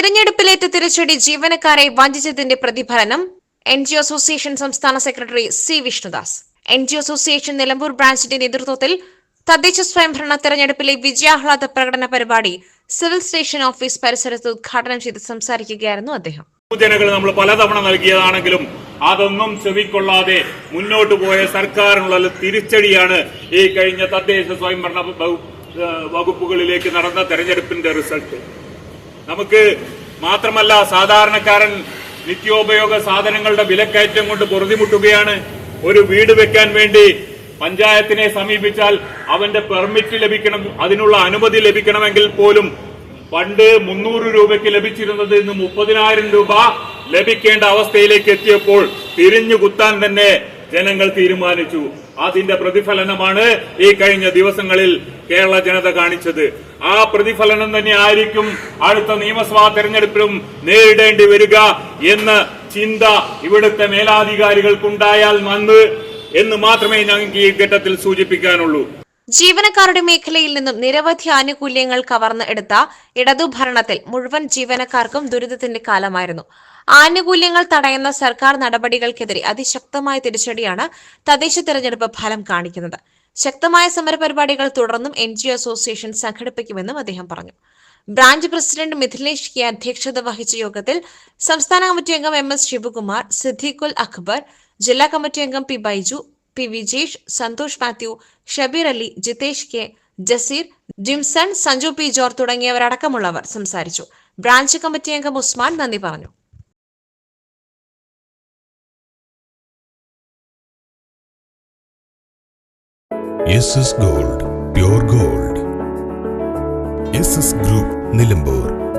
തെരഞ്ഞെടുപ്പിലേറ്റ തിരിച്ചടി ജീവനക്കാരെ വഞ്ചിച്ചതിന്റെ പ്രതിഫലനം എൻ ജി അസോസിയേഷൻ സംസ്ഥാന secretary C Vishnudas. N G association Nilambur ബ്രാഞ്ചിന്റെ നേതൃത്വത്തിൽ തദ്ദേശ സ്വയംഭരണ തെരഞ്ഞെടുപ്പിലെ വിജയാഹ്ലാദ പ്രകടന പരിപാടി സിവിൽ സ്റ്റേഷൻ ഓഫീസ് പരിസരത്ത് ഉദ്ഘാടനം ചെയ്ത് സംസാരിക്കുകയായിരുന്നു അദ്ദേഹം. സൂചനകൾ നമ്മൾ പലതവണ നൽകിയതാണെങ്കിലും അതൊന്നും ചെവിക്കൊള്ളാതെ മുന്നോട്ട് പോയ സർക്കാരിനുള്ള തിരിച്ചടിയാണ് ഈ കഴിഞ്ഞ തദ്ദേശ സ്വയംഭരണ വകുപ്പുകളിലേക്ക് നടന്ന തെരഞ്ഞെടുപ്പിന്റെ റിസൾട്ട്. നമുക്ക് മാത്രമല്ല സാധാരണക്കാരൻ നിത്യോപയോഗ സാധനങ്ങളുടെ വിലക്കയറ്റം കൊണ്ട് പൊറുതിമുട്ടുകയാണ്. ഒരു വീട് വെക്കാൻ വേണ്ടി പഞ്ചായത്തിനെ സമീപിച്ചാൽ അവന്റെ പെർമിറ്റ് ലഭിക്കണം അതിനുള്ള അനുമതി ലഭിക്കണമെങ്കിൽ പോലും പണ്ട് മുന്നൂറ് രൂപയ്ക്ക് ലഭിച്ചിരുന്നത് ഇന്ന് മുപ്പതിനായിരം രൂപ ലഭിക്കേണ്ട അവസ്ഥയിലേക്ക് എത്തിയപ്പോൾ തിരിഞ്ഞു കുത്താൻ തന്നെ ജനങ്ങൾ തീരുമാനിച്ചു. അതിന്റെ പ്രതിഫലനമാണ് ഈ കഴിഞ്ഞ ദിവസങ്ങളിൽ കേരള ജനത കാണിച്ചത്. ആ പ്രതിഫലനം തന്നെ ആയിരിക്കും അടുത്ത നിയമസഭാ തെരഞ്ഞെടുപ്പിലും നേരിടേണ്ടി വരിക എന്ന ചിന്ത ഇവിടുത്തെ മേലാധികാരികൾക്കുണ്ടായാൽ നന്ന് എന്ന് മാത്രമേ ഞങ്ങൾക്ക് ഈ ഘട്ടത്തിൽ സൂചിപ്പിക്കാനുള്ളൂ. ജീവനക്കാരുടെ മേഖലയിൽ നിന്നും നിരവധി ആനുകൂല്യങ്ങൾ കവർന്ന് എടുത്ത ഇടതു ഭരണത്തിൽ മുഴുവൻ ജീവനക്കാർക്കും ദുരിതത്തിന്റെ കാലമായിരുന്നു. ആനുകൂല്യങ്ങൾ തടയുന്ന സർക്കാർ നടപടികൾക്കെതിരെ അതിശക്തമായ തിരിച്ചടിയാണ് തദ്ദേശ തെരഞ്ഞെടുപ്പ് ഫലം കാണിക്കുന്നത്. ശക്തമായ സമരപരിപാടികൾ തുടർന്നും എൻ ജി അസോസിയേഷൻ സംഘടിപ്പിക്കുമെന്നും അദ്ദേഹം പറഞ്ഞു. ബ്രാഞ്ച് പ്രസിഡന്റ് മിഥിലേഷ് കെ അധ്യക്ഷത വഹിച്ച യോഗത്തിൽ സംസ്ഥാന കമ്മിറ്റി അംഗം എം എസ് ശിവകുമാർ സിദ്ദിഖുൽ അക്ബർ ജില്ലാ കമ്മിറ്റി അംഗം P Baiju P Vijesh Santhosh Mathew Shabeer Ali Jithesh K Jaseer Jimson Sanju P ജോർ തുടങ്ങിയവരടക്കമുള്ളവർ സംസാരിച്ചു. ബ്രാഞ്ച് കമ്മിറ്റി അംഗം ഉസ്മാൻ നന്ദി പറഞ്ഞു. Gold gold group Nilambur